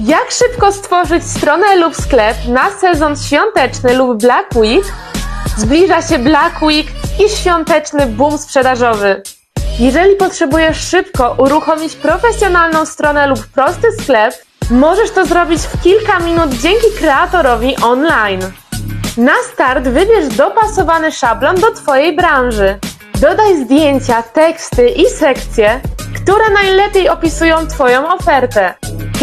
Jak szybko stworzyć stronę lub sklep na sezon świąteczny lub Black Week? Zbliża się Black Week i świąteczny boom sprzedażowy. Jeżeli potrzebujesz szybko uruchomić profesjonalną stronę lub prosty sklep, możesz to zrobić w kilka minut dzięki kreatorowi online. Na start wybierz dopasowany szablon do Twojej branży. Dodaj zdjęcia, teksty i sekcje, które najlepiej opisują Twoją ofertę.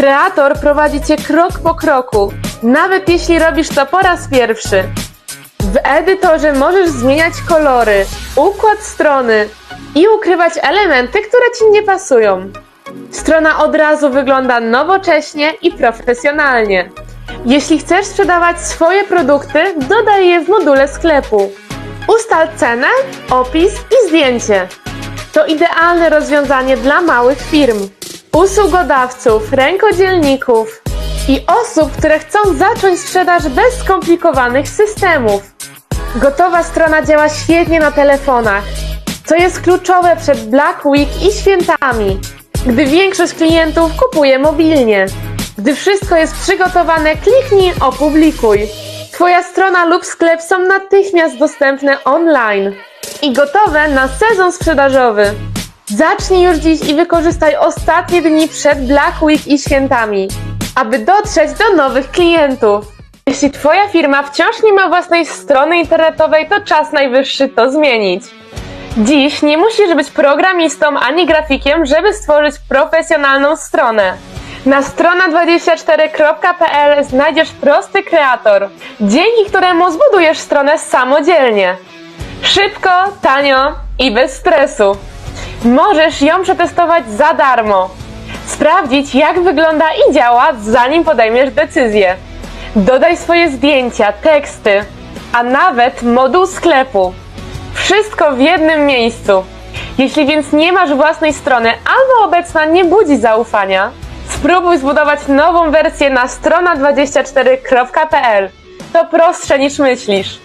Kreator prowadzi Cię krok po kroku, nawet jeśli robisz to po raz pierwszy. W edytorze możesz zmieniać kolory, układ strony i ukrywać elementy, które Ci nie pasują. Strona od razu wygląda nowocześnie i profesjonalnie. Jeśli chcesz sprzedawać swoje produkty, dodaj je w module sklepu. Ustal cenę, opis i zdjęcie. To idealne rozwiązanie dla małych firm, usługodawców, rękodzielników i osób, które chcą zacząć sprzedaż bez skomplikowanych systemów. Gotowa strona działa świetnie na telefonach, co jest kluczowe przed Black Week i świętami, gdy większość klientów kupuje mobilnie. Gdy wszystko jest przygotowane, kliknij opublikuj. Twoja strona lub sklep są natychmiast dostępne online i gotowe na sezon sprzedażowy. Zacznij już dziś i wykorzystaj ostatnie dni przed Black Week i świętami, aby dotrzeć do nowych klientów. Jeśli Twoja firma wciąż nie ma własnej strony internetowej, to czas najwyższy to zmienić. Dziś nie musisz być programistą ani grafikiem, żeby stworzyć profesjonalną stronę. Na strona24.pl znajdziesz prosty kreator, dzięki któremu zbudujesz stronę samodzielnie. Szybko, tanio i bez stresu. Możesz ją przetestować za darmo. Sprawdzić, jak wygląda i działa, zanim podejmiesz decyzję. Dodaj swoje zdjęcia, teksty, a nawet moduł sklepu. Wszystko w jednym miejscu. Jeśli więc nie masz własnej strony albo obecna nie budzi zaufania, spróbuj zbudować nową wersję na strona24.pl. To prostsze niż myślisz.